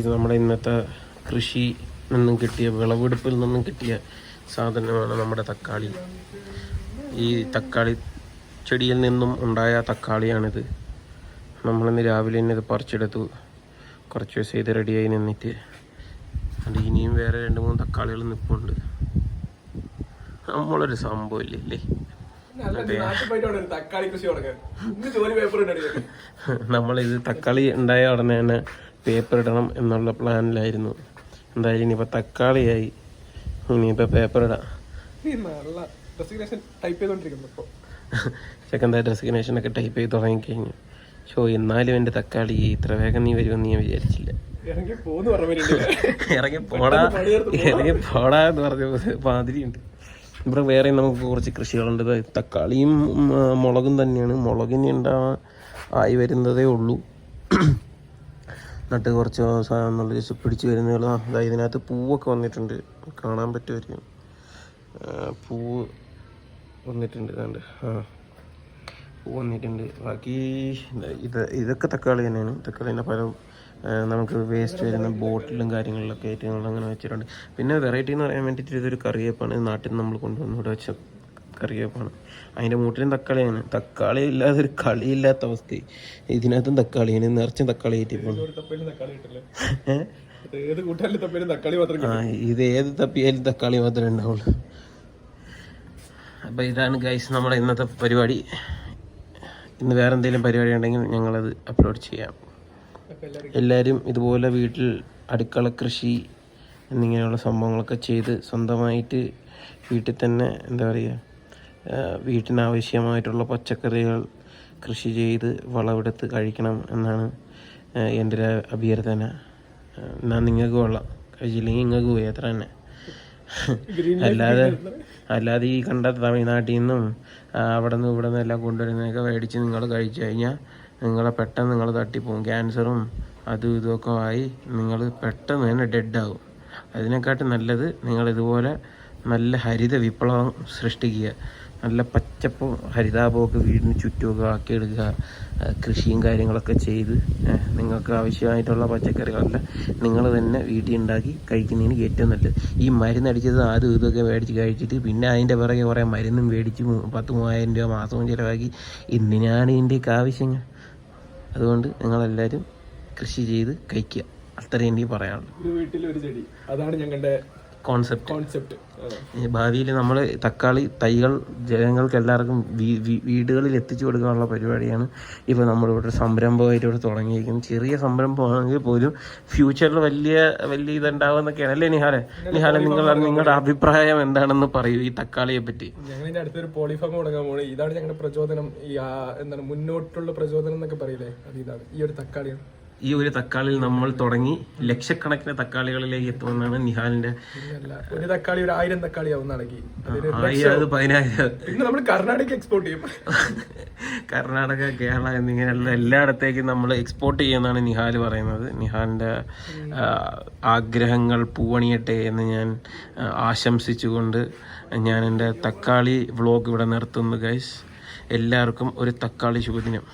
ഇത് നമ്മുടെ ഇന്നത്തെ കൃഷി നിന്നും കിട്ടിയ വിളവെടുപ്പിൽ നിന്നും കിട്ടിയ സാധനമാണ് നമ്മുടെ തക്കാളി. ഈ തക്കാളി ചെടിയിൽ നിന്നും ഉണ്ടായ തക്കാളിയാണിത്. നമ്മളിന്ന് രാവിലെ തന്നെ ഇത് പറിച്ചെടുത്തു. കുറച്ച് ദിവസം ഇത് റെഡിയായി നിന്നിട്ട് അത് ഇനിയും വേറെ രണ്ട് മൂന്ന് തക്കാളികൾ നിൽപ്പുണ്ട് നമ്മളൊരു സംഭവം ഇല്ലേ ഇല്ലേ? തക്കാളി കൃഷി തുടങ്ങാൻ ഇന്ന് ജോലി പേപ്പർ ഇടണം നമ്മളിത് തക്കാളി ഉണ്ടായ ഉടനെ തന്നെ പേപ്പർ ഇടണം എന്നുള്ള പ്ലാനിലായിരുന്നു. എന്തായാലും ഇനിയിപ്പോൾ തക്കാളിയായി. ഇനിയിപ്പോൾ പേപ്പർ ഇടാം നല്ല റെസിഗ്നേഷൻ ടൈപ്പ് ചെയ്ത് തുടങ്ങിക്കഴിഞ്ഞു. ഷോ എന്നാലും എന്റെ തക്കാളി ഇത്ര വേഗം നീ വരുമെന്ന് ഞാൻ വിചാരിച്ചില്ല. ഇറങ്ങി പോടാ. ഇറങ്ങി പോടാ എന്ന് പറഞ്ഞ പാതിരിയുണ്ട് ഇവിടെ വേറെ നമുക്ക് കുറച്ച് കൃഷികളുണ്ട്. തക്കാളിയും മുളകും തന്നെയാണ്. മുളകിന് ഉണ്ടാവാൻ ആയി വരുന്നതേ ഉള്ളൂ. നട്ട് കുറച്ച് നല്ല ദിവസം പിടിച്ച് വരുന്നതുള്ള അതായത് ഇതിനകത്ത് പൂവൊക്കെ വന്നിട്ടുണ്ട്. കാണാൻ പറ്റുമായിരിക്കും. പൂവ് വന്നിട്ടുണ്ട് ഇതാണ്ട് ആ പൂ വന്നിട്ടുണ്ട്. ബാക്കി ഇത് ഇത് ഇതൊക്കെ തക്കാളി തന്നെയാണ്. തക്കാളി തന്നെ പല നമുക്ക് വേസ്റ്റ് വരുന്ന ബോട്ടിലും കാര്യങ്ങളിലൊക്കെ ആയിട്ട് അങ്ങനെ വെച്ചിട്ടുണ്ട്. പിന്നെ വെറൈറ്റി എന്ന് പറയാൻ വേണ്ടിയിട്ട് ഇതൊരു കറിവേപ്പാണ്. ഇത് നാട്ടിൽ നിന്ന് നമ്മൾ കൊണ്ടുവന്ന് ഇവിടെ വെച്ച കറിവേപ്പാണ് അതിന്റെ മൂട്ടിലും തക്കാളിയാണ്. തക്കാളി ഇല്ലാതെ ഒരു കളിയില്ലാത്ത അവസ്ഥ ഇതിനകത്തും തക്കാളിയാണ് നിറച്ചും തക്കാളി ഇത് ഏത് കൂട്ടാലും തക്കാളി മാത്രം ആ ഇത് ഏത് തപ്പിയാലും തക്കാളി മാത്രമേ ഉണ്ടാവുള്ളൂ. അപ്പോൾ ഇതാണ് ഗൈസ് നമ്മുടെ ഇന്നത്തെ പരിപാടി. ഇന്ന് വേറെ എന്തെങ്കിലും പരിപാടി ഉണ്ടെങ്കിൽ ഞങ്ങളത് അപ്ലോഡ് ചെയ്യാം. എല്ലാവരും ഇതുപോലെ വീട്ടിൽ അടുക്കള കൃഷി എന്നിങ്ങനെയുള്ള സംഭവങ്ങളൊക്കെ ചെയ്ത് സ്വന്തമായിട്ട് വീട്ടിൽ തന്നെ എന്താ പറയുക വീട്ടിനാവശ്യമായിട്ടുള്ള പച്ചക്കറികൾ കൃഷി ചെയ്ത് വളമെടുത്ത് കഴിക്കണം എന്നാണ് എന്റെ ഒരു അഭ്യർത്ഥന. എന്നാൽ നിങ്ങൾക്ക് കൊള്ളാം. കഴിച്ചില്ലെങ്കിൽ നിങ്ങൾക്ക് പോയി അത്ര തന്നെ അല്ലാതെ അല്ലാതെ ഈ കണ്ട തമിഴ്നാട്ടിൽ നിന്നും അവിടെ നിന്ന് ഇവിടെ നിന്ന് എല്ലാം കൊണ്ടുവരുന്നതൊക്കെ മേടിച്ച് നിങ്ങൾ കഴിച്ചു കഴിഞ്ഞാൽ നിങ്ങളെ പെട്ടെന്ന് നിങ്ങൾ തട്ടിപ്പോവും. ക്യാൻസറും അതും ഇതുമൊക്കെ ആയി നിങ്ങൾ പെട്ടെന്ന് തന്നെ ഡെഡാകും അതിനെക്കാട്ടും നല്ലത് നിങ്ങൾ ഇതുപോലെ നല്ല ഹരിത വിപ്ലവം സൃഷ്ടിക്കുക. നല്ല പച്ചപ്പ് ഹരിതാപമൊക്കെ വീടിന് ചുറ്റുമൊക്കെ ആക്കിയെടുക്കുക കൃഷിയും കാര്യങ്ങളൊക്കെ ചെയ്ത് നിങ്ങൾക്ക് ആവശ്യമായിട്ടുള്ള പച്ചക്കറികളെല്ലാം നിങ്ങൾ തന്നെ വീട്ടിൽ ഉണ്ടാക്കി കഴിക്കുന്നതിന് ഏറ്റവും നല്ലത്. ഈ മരുന്നടിച്ചത് ആദ്യം ഇതൊക്കെ മേടിച്ച് കഴിച്ചിട്ട് പിന്നെ അതിന്റെ പിറകെ കുറേ മരുന്നും മേടിച്ച് പത്ത് മൂവായിരം രൂപ മാസവും ചിലവാക്കി. എന്തിനാണ് ഇതിന്റെയൊക്കെ ആവശ്യങ്ങൾ? അതുകൊണ്ട് നിങ്ങളെല്ലാവരും കൃഷി ചെയ്ത് കഴിക്കുക. അത്രയും എനിക്ക് പറയാനുള്ളൂ. വീട്ടിലൊരു ചെടി. അതാണ് ഞങ്ങളുടെ കോൺസെപ്റ്റ്. കോൺസെപ്റ്റ്. ഭാവിയിൽ നമ്മൾ തക്കാളി തൈകൾ ജനങ്ങൾക്ക് എല്ലാവർക്കും വീടുകളിൽ എത്തിച്ചു കൊടുക്കാനുള്ള പരിപാടിയാണ് ഇപ്പോൾ നമ്മളിവിടെ സംരംഭമായിട്ട് ഇവിടെ തുടങ്ങിയിരിക്കുന്നത്. ചെറിയ സംരംഭമാണെങ്കിൽ പോലും ഫ്യൂച്ചറിൽ വലിയ വലിയ ഇതുണ്ടാവുമെന്നൊക്കെയാണ് അല്ലേ നിഹാലെ? നിഹാലെ നിങ്ങൾ നിങ്ങളുടെ അഭിപ്രായം എന്താണെന്ന് പറയൂ ഈ തക്കാളിയെ പറ്റി. ഞങ്ങൾ അടുത്തൊരു പോളിഫാം തുടങ്ങാൻ പോകുന്നത് ഇതാണ് ഞങ്ങളുടെ പ്രചോദനം. ഈ എന്താണ് മുന്നോട്ടുള്ള പ്രചോദനം എന്നൊക്കെ പറയില്ലേ? അത് ഇതാണ്. ഈ ഒരു തക്കാളിയാണ്. ഈ ഒരു തക്കാളിയിൽ നമ്മൾ തുടങ്ങി ലക്ഷക്കണക്കിന് തക്കാളികളിലേക്ക് എത്തുമെന്നാണ് നിഹാലിന്റെ ഒരു തക്കാളി ഒരു ആയിരം തക്കാളി പതിനായിരം. നമ്മൾ കർണാടക എക്സ്പോർട്ട് ചെയ്യും. കർണാടക കേരള എന്നിങ്ങനെയുള്ള എല്ലായിടത്തേക്കും നമ്മൾ എക്സ്പോർട്ട് ചെയ്യുമെന്നാണ് നിഹാൽ പറയുന്നത്. നിഹാലിന്റെ ആഗ്രഹങ്ങൾ പൂവണിയട്ടെ എന്ന് ഞാൻ ആശംസിച്ചുകൊണ്ട് ഞാൻ എന്റെ തക്കാളി വ്ളോഗ് ഇവിടെ നിർത്തുന്നു ഗൈസ് എല്ലാവർക്കും ഒരു തക്കാളി ശുഭദിനം.